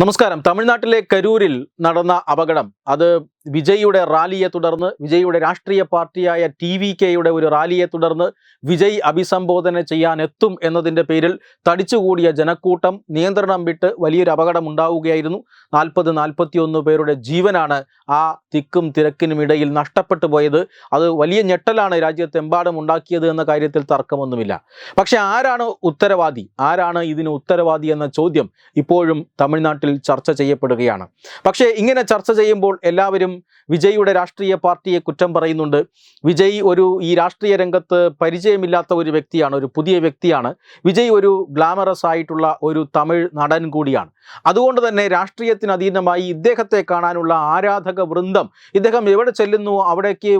നമസ്കാരം. തമിഴ്നാട്ടിലെ കരൂരിൽ നടന്ന അപകടം. അത് വിജയിയുടെ റാലിയെ തുടർന്ന് വിജയ്യുടെ രാഷ്ട്രീയ പാർട്ടിയായ ടി വി കെയുടെ ഒരു റാലിയെ തുടർന്ന് വിജയ് അഭിസംബോധന ചെയ്യാൻ എത്തും എന്നതിന്റെ പേരിൽ തടിച്ചുകൂടിയ ജനക്കൂട്ടം നിയന്ത്രണം വിട്ട് വലിയൊരു അപകടം ഉണ്ടാവുകയായിരുന്നു നാൽപ്പത് നാൽപ്പത്തിയൊന്ന് പേരുടെ ജീവനാണ് ആ തിക്കും തിരക്കിനും ഇടയിൽ നഷ്ടപ്പെട്ടു പോയത്. അത് വലിയ ഞെട്ടലാണ് രാജ്യത്തെമ്പാടും ഉണ്ടാക്കിയത് എന്ന കാര്യത്തിൽ തർക്കമൊന്നുമില്ല. പക്ഷെ ആരാണ് ഉത്തരവാദി? ആരാണ് ഇതിന് ഉത്തരവാദി എന്ന ചോദ്യം ഇപ്പോഴും തമിഴ്നാട്ടിൽ ചർച്ച ചെയ്യപ്പെടുകയാണ്. പക്ഷേ ഇങ്ങനെ ചർച്ച ചെയ്യുമ്പോൾ എല്ലാവരും വിജയിയുടെ രാഷ്ട്രീയ പാർട്ടിയെ കുറ്റം പറയുന്നുണ്ട്. വിജയ് ഒരു ഈ രാഷ്ട്രീയ രംഗത്ത് പരിചയമില്ലാത്ത ഒരു വ്യക്തിയാണ് ഒരു പുതിയ വ്യക്തിയാണ്. വിജയ് ഒരു ഗ്ലാമറസ് ആയിട്ടുള്ള ഒരു തമിഴ് നടൻ കൂടിയാണ്. അതുകൊണ്ട് തന്നെ രാഷ്ട്രീയത്തിന് അധീനമായി ഇദ്ദേഹത്തെ കാണാനുള്ള ആരാധക വൃന്ദം ഇദ്ദേഹം എവിടെ ചെല്ലുന്നു അവിടേക്ക്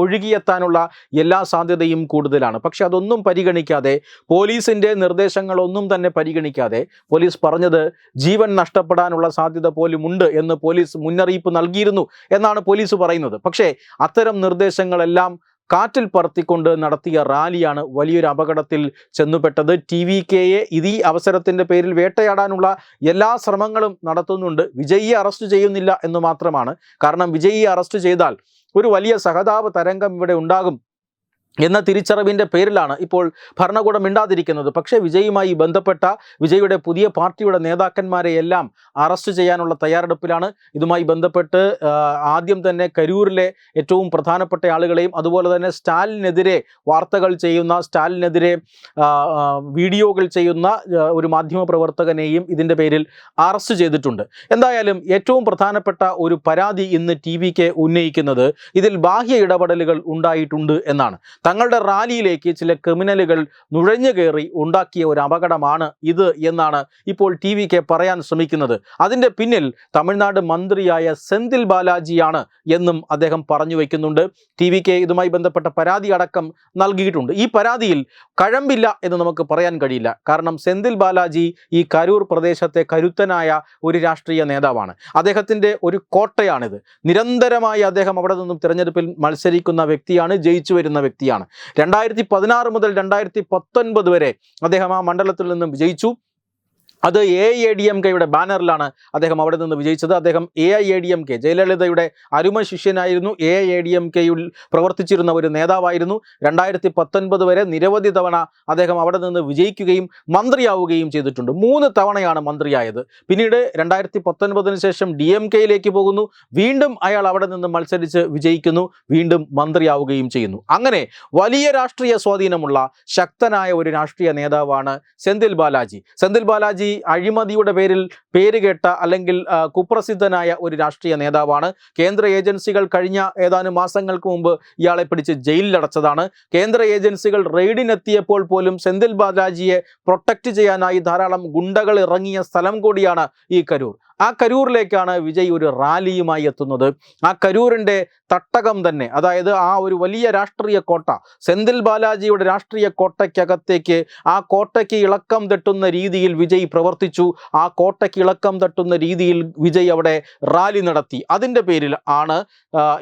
ഒഴുകിയെത്താനുള്ള എല്ലാ സാധ്യതയും കൂടുതലാണ്. പക്ഷെ അതൊന്നും പരിഗണിക്കാതെ പോലീസിന്റെ നിർദ്ദേശങ്ങളൊന്നും തന്നെ പരിഗണിക്കാതെ പോലീസ് പറഞ്ഞത് ജീവൻ നഷ്ടപ്പെടാനുള്ള സാധ്യത പോലുമുണ്ട് എന്ന് പോലീസ് മുന്നറിയിപ്പ് നൽകിയിരുന്നു എന്നാണ് പോലീസ് പറയുന്നത്. പക്ഷേ അത്തരം നിർദ്ദേശങ്ങളെല്ലാം കാറ്റിൽ പറത്തിക്കൊണ്ട് നടത്തിയ റാലിയാണ് വലിയൊരു അപകടത്തിൽ ചെന്നുപെട്ടത്. ടി വി കെയെ ഇത് ഈ അവസരത്തിന്റെ പേരിൽ വേട്ടയാടാനുള്ള എല്ലാ ശ്രമങ്ങളും നടത്തുന്നുണ്ട്. വിജയിയെ അറസ്റ്റ് ചെയ്യുന്നില്ല എന്ന് മാത്രമാണ്. കാരണം വിജയിയെ അറസ്റ്റ് ചെയ്താൽ ഒരു വലിയ സഹതാപ തരംഗം ഇവിടെ ഉണ്ടാകും. എന്ന തിരിച്ചറിവിന്റെ പേരിലാണ് ഇപ്പോൾ ഭരണകൂടം മിണ്ടാതിരിക്കുന്നത്. പക്ഷേ വിജയുമായി ബന്ധപ്പെട്ട വിജയുടെ പുതിയ പാർട്ടിയുടെ നേതാക്കന്മാരെ എല്ലാം അറസ്റ്റ് ചെയ്യാനുള്ള തയ്യാറെടുപ്പിലാണ്. ഇതുമായി ബന്ധപ്പെട്ട് ആദ്യം തന്നെ കരൂരിലെ ഏറ്റവും പ്രധാനപ്പെട്ട ആളുകളെയും അതുപോലെ തന്നെ സ്റ്റാലിനെതിരെ വാർത്തകൾ ചെയ്യുന്ന സ്റ്റാലിനെതിരെ വീഡിയോകൾ ചെയ്യുന്ന ഒരു മാധ്യമ പ്രവർത്തകനെയും ഇതിന്റെ പേരിൽ അറസ്റ്റ് ചെയ്തിട്ടുണ്ട്. എന്തായാലും ഏറ്റവും പ്രധാനപ്പെട്ട ഒരു പരാതി ഇന്ന് ടി വിക്ക് ഉന്നയിക്കുന്നത് ഇതിൽ ബാഹ്യ ഇടപെടലുകൾ ഉണ്ടായിട്ടുണ്ട് എന്നാണ്. തങ്ങളുടെ റാലിയിലേക്ക് ചില ക്രിമിനലുകൾ നുഴഞ്ഞു കയറി ഉണ്ടാക്കിയ ഒരു അപകടമാണ് ഇത് എന്നാണ് ഇപ്പോൾ ടി വി കെ പറയാൻ ശ്രമിക്കുന്നത്. അതിന്റെ പിന്നിൽ തമിഴ്നാട് മന്ത്രിയായ സെന്തിൽ ബാലാജിയാണ് എന്നും അദ്ദേഹം പറഞ്ഞു വയ്ക്കുന്നുണ്ട് ടി വി കെ ഇതുമായി ബന്ധപ്പെട്ട പരാതി അടക്കം നൽകിയിട്ടുണ്ട്. ഈ പരാതിയിൽ കഴമ്പില്ല എന്ന് നമുക്ക് പറയാൻ കഴിയില്ല. കാരണം സെന്തിൽ ബാലാജി ഈ കരൂർ പ്രദേശത്തെ കരുത്തനായ ഒരു രാഷ്ട്രീയ നേതാവാണ്. അദ്ദേഹത്തിന്റെ ഒരു കോട്ടയാണിത്. നിരന്തരമായി അദ്ദേഹം അവിടെ നിന്നും തിരഞ്ഞെടുപ്പിൽ മത്സരിക്കുന്ന വ്യക്തിയാണ് ജയിച്ചു വരുന്ന വ്യക്തിയാണ്. രണ്ടായിരത്തി പതിനാറ് മുതൽ രണ്ടായിരത്തി പത്തൊൻപത് വരെ അദ്ദേഹം ആ മണ്ഡലത്തിൽ നിന്നും വിജയിച്ചു. അത് എ ഐ ഡി എം കെയുടെ ബാനറിലാണ് അദ്ദേഹം അവിടെ നിന്ന് വിജയിച്ചത്. അദ്ദേഹം A I A D M K ജയലളിതയുടെ അരുമ ശിഷ്യനായിരുന്നു. A I A D M കെയിൽ പ്രവർത്തിച്ചിരുന്ന ഒരു നേതാവായിരുന്നു. രണ്ടായിരത്തി പത്തൊൻപത് വരെ നിരവധി തവണ അദ്ദേഹം അവിടെ നിന്ന് വിജയിക്കുകയും മന്ത്രിയാവുകയും ചെയ്തിട്ടുണ്ട്. മൂന്ന് തവണയാണ് മന്ത്രിയായത്. പിന്നീട് രണ്ടായിരത്തി പത്തൊൻപതിന് ശേഷം ഡി എം കെയിലേക്ക് പോകുന്നു. വീണ്ടും അയാൾ അവിടെ നിന്ന് മത്സരിച്ച് വിജയിക്കുന്നു. വീണ്ടും മന്ത്രിയാവുകയും ചെയ്യുന്നു. അങ്ങനെ വലിയ രാഷ്ട്രീയ സ്വാധീനമുള്ള ശക്തനായ ഒരു രാഷ്ട്രീയ നേതാവാണ് സെന്തിൽ ബാലാജി. സെന്തിൽ ബാലാജി അഴിമതിയുടെ പേരിൽ പേരുകേട്ട അല്ലെങ്കിൽ കുപ്രസിദ്ധനായ ഒരു രാഷ്ട്രീയ നേതാവാണ്. കേന്ദ്ര ഏജൻസികൾ കഴിഞ്ഞ ഏതാനും മാസങ്ങൾക്ക് മുമ്പ് ഇയാളെ പിടിച്ച് ജയിലിലടച്ചതാണ്. കേന്ദ്ര ഏജൻസികൾ റെയ്ഡിനെത്തിയപ്പോൾ പോലും സെന്തിൽ ബാലാജിയെ പ്രൊട്ടക്റ്റ് ചെയ്യാനായി ധാരാളം ഗുണ്ടകൾ ഇറങ്ങിയ സ്ഥലം കൂടിയാണ് ഈ കരൂർ. ആ കരൂരിലേക്കാണ് വിജയ് ഒരു റാലിയുമായി എത്തുന്നത്. ആ കരൂരിന്റെ തട്ടകം തന്നെ അതായത് ആ ഒരു വലിയ രാഷ്ട്രീയ കോട്ട സെന്തിൽ ബാലാജിയുടെ രാഷ്ട്രീയ കോട്ടയ്ക്കകത്തേക്ക് ആ കോട്ടയ്ക്ക് ഇളക്കം തട്ടുന്ന രീതിയിൽ വിജയ് പ്രവർത്തിച്ചു. ആ കോട്ടയ്ക്ക് ഇളക്കം തട്ടുന്ന രീതിയിൽ വിജയ് അവിടെ റാലി നടത്തി. അതിന്റെ പേരിൽ ആണ്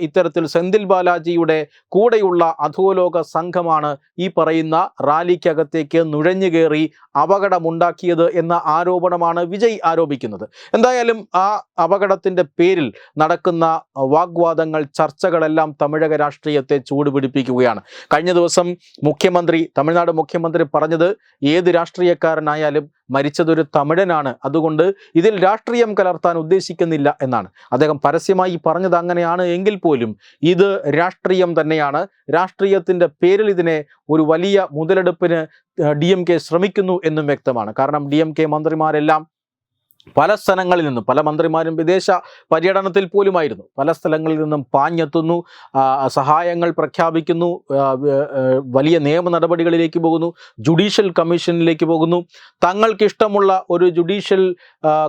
ഇത്തരത്തിൽ സെന്തിൽ ബാലാജിയുടെ കൂടെയുള്ള അധോലോക സംഘമാണ് ഈ പറയുന്ന റാലിക്കകത്തേക്ക് നുഴഞ്ഞു കയറി അപകടമുണ്ടാക്കിയത് എന്ന ആരോപണമാണ് വിജയ് ആരോപിക്കുന്നത്. എന്തായാലും ആ അപകടത്തിന്റെ പേരിൽ നടക്കുന്ന വാഗ്വാദങ്ങൾ ചർച്ചകളെല്ലാം തമിഴക രാഷ്ട്രീയത്തെ ചൂടുപിടിപ്പിക്കുകയാണ്. കഴിഞ്ഞ ദിവസം മുഖ്യമന്ത്രി തമിഴ്നാട് മുഖ്യമന്ത്രി പറഞ്ഞത് ഏത് രാഷ്ട്രീയക്കാരനായാലും മരിച്ചതൊരു തമിഴനാണ്. അതുകൊണ്ട് ഇതിൽ രാഷ്ട്രീയം കലർത്താൻ ഉദ്ദേശിക്കുന്നില്ല എന്നാണ്. അദ്ദേഹം പരസ്യമായി പറഞ്ഞത് അങ്ങനെയാണ് എങ്കിൽ പോലും ഇത് രാഷ്ട്രീയം തന്നെയാണ്. രാഷ്ട്രീയത്തിന്റെ പേരിൽ ഇതിനെ ഒരു വലിയ മുതലെടുപ്പിന് ഡി ശ്രമിക്കുന്നു എന്നും വ്യക്തമാണ്. കാരണം ഡി മന്ത്രിമാരെല്ലാം പല സ്ഥലങ്ങളിൽ നിന്നും പല മന്ത്രിമാരും വിദേശ പര്യടനത്തിൽ പോലുമായിരുന്നു. പല സ്ഥലങ്ങളിൽ നിന്നും പാഞ്ഞെത്തുന്നു സഹായങ്ങൾ പ്രഖ്യാപിക്കുന്നു വലിയ നിയമ നടപടികളിലേക്ക് പോകുന്നു ജുഡീഷ്യൽ കമ്മീഷനിലേക്ക് പോകുന്നു. തങ്ങൾക്കിഷ്ടമുള്ള ഒരു ജുഡീഷ്യൽ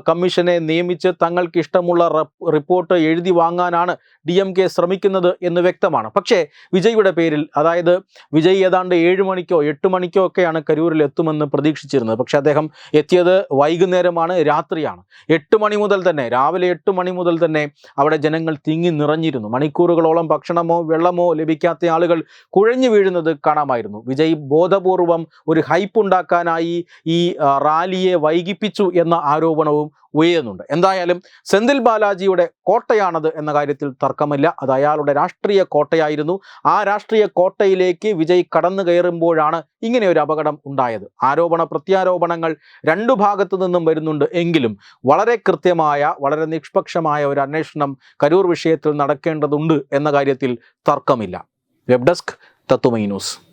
കമ്മീഷനെ നിയമിച്ച് തങ്ങൾക്കിഷ്ടമുള്ള റപ്പ് റിപ്പോർട്ട് എഴുതി വാങ്ങാനാണ് ഡി എം കെ ശ്രമിക്കുന്നത് എന്ന് വ്യക്തമാണ്. പക്ഷേ വിജയുടെ പേരിൽ അതായത് വിജയ് ഏതാണ്ട് ഏഴ് മണിക്കോ എട്ട് മണിക്കോ ഒക്കെയാണ് കരൂരിൽ എത്തുമെന്ന് പ്രതീക്ഷിച്ചിരുന്നത്. പക്ഷേ അദ്ദേഹം എത്തിയത് വൈകുന്നേരമാണ് രാത്രിയാണ്. എട്ട് മണി മുതൽ തന്നെ രാവിലെ എട്ട് മണി മുതൽ തന്നെ അവിടെ ജനങ്ങൾ തിങ്ങി നിറഞ്ഞിരുന്നു. മണിക്കൂറുകളോളം ഭക്ഷണമോ വെള്ളമോ ലഭിക്കാത്ത ആളുകൾ കുഴഞ്ഞു വീഴുന്നത് കാണാമായിരുന്നു. വിജയ് ബോധപൂർവം ഒരു ഹൈപ്പ് ഉണ്ടാക്കാനായി ഈ റാലിയെ വൈകിപ്പിച്ചു എന്ന ആരോപണവും ഉയരുന്നുണ്ട്. എന്തായാലും സെന്തിൽ ബാലാജിയുടെ കോട്ടയാണത് എന്ന കാര്യത്തിൽ തർക്കമില്ല. അത് അയാളുടെ രാഷ്ട്രീയ കോട്ടയായിരുന്നു. ആ രാഷ്ട്രീയ കോട്ടയിലേക്ക് വിജയ് കടന്നു കയറുമ്പോഴാണ് ഇങ്ങനെ ഒരു അപകടം ഉണ്ടായത്. ആരോപണ പ്രത്യാരോപണങ്ങൾ രണ്ടു ഭാഗത്തു നിന്നും വരുന്നുണ്ട് എങ്കിലും വളരെ കൃത്യമായ വളരെ നിഷ്പക്ഷമായ ഒരു അന്വേഷണം കരൂർ വിഷയത്തിൽ നടക്കേണ്ടതുണ്ട് എന്ന കാര്യത്തിൽ തർക്കമില്ല. വെബ് ഡെസ്ക് തത്തുമൈ ന്യൂസ്.